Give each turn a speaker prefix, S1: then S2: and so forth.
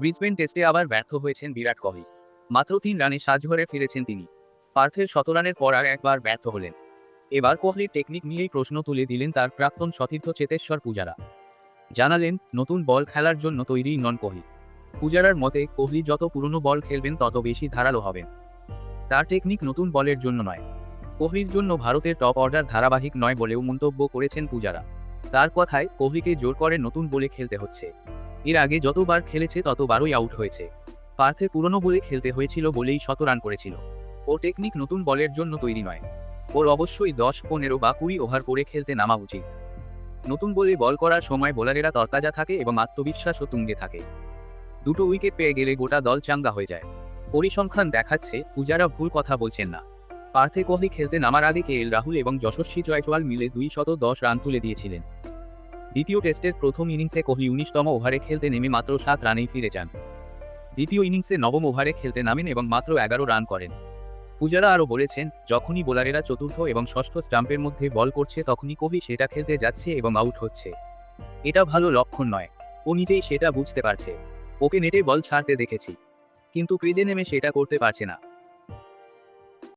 S1: Brisbane টেস্টে আবার ব্যর্থ হয়েছেন বিরাট কোহলি। মাত্র তিন রানে সাজঘরে ফিরেছেন তিনি। পার্থের শতরানের পর আর একবার ব্যর্থ হলেন। এবার কোহলির টেকনিক নিয়েই প্রশ্ন তুলে দিলেন তার প্রাক্তন সতীর্থ চেতেশ্বর পূজারা। জানালেন, নতুন বল খেলার জন্য তৈরি নন কোহলি। পূজারার মতে, কোহলি যত পুরনো বল খেলবেন, তত বেশি ধারালো হবেন। তার টেকনিক নতুন বলের জন্য নয়। কোহলির জন্য ভারতের টপ অর্ডার ধারাবাহিক নয় বলেও মন্তব্য করেছেন পূজারা। তার কথায়, কোহলিকে জোর করে নতুন বলে খেলতে হচ্ছে। এর আগে যতবার খেলেছে ততবারই আউট হয়েছে। পার্থে পুরনো বলে খেলতে হয়েছিল বলেই শত রান করেছিল। ও টেকনিক নতুন বলের জন্য তৈরি নয়। ওর অবশ্যই দশ, পনেরো বা কুড়ি ওভার করে খেলতে নামা উচিত। নতুন বলে বল করার সময় বোলারেরা তরতাজা থাকে এবং আত্মবিশ্বাসও তুঙ্গে থাকে। দুটো উইকেট পেয়ে গেলে গোটা দল চাঙ্গা হয়ে যায়। পরিসংখ্যান দেখাচ্ছে, পূজারা ভুল কথা বলছেন না। পার্থে কোহলি খেলতে নামার আগে কে এল রাহুল এবং যশস্বী জয়সওয়াল মিলে দুই শত দশ রান তুলে দিয়েছিলেন। দ্বিতীয় টেস্টের প্রথম ইনিংসে কোহলি উনিশতম ওভারে খেলতে নেমে মাত্র সাত রানেই ফিরে যান। দ্বিতীয় ইনিংসে নবম ওভারে খেলতে নামেন এবং মাত্র এগারো রান করেন। পূজারা আরও বলেছেন, যখনই বোলারেরা চতুর্থ এবং ষষ্ঠ স্টাম্পের মধ্যে বল করছে, তখনই কোহলি সেটা খেলতে যাচ্ছে এবং আউট হচ্ছে। এটা ভালো লক্ষণ নয়। ও নিজেই সেটা বুঝতে পারছে। ওকে নেটে বল ছাড়তে দেখেছি। কিন্তু ক্রিজে নেমে সেটা করতে পারছে না।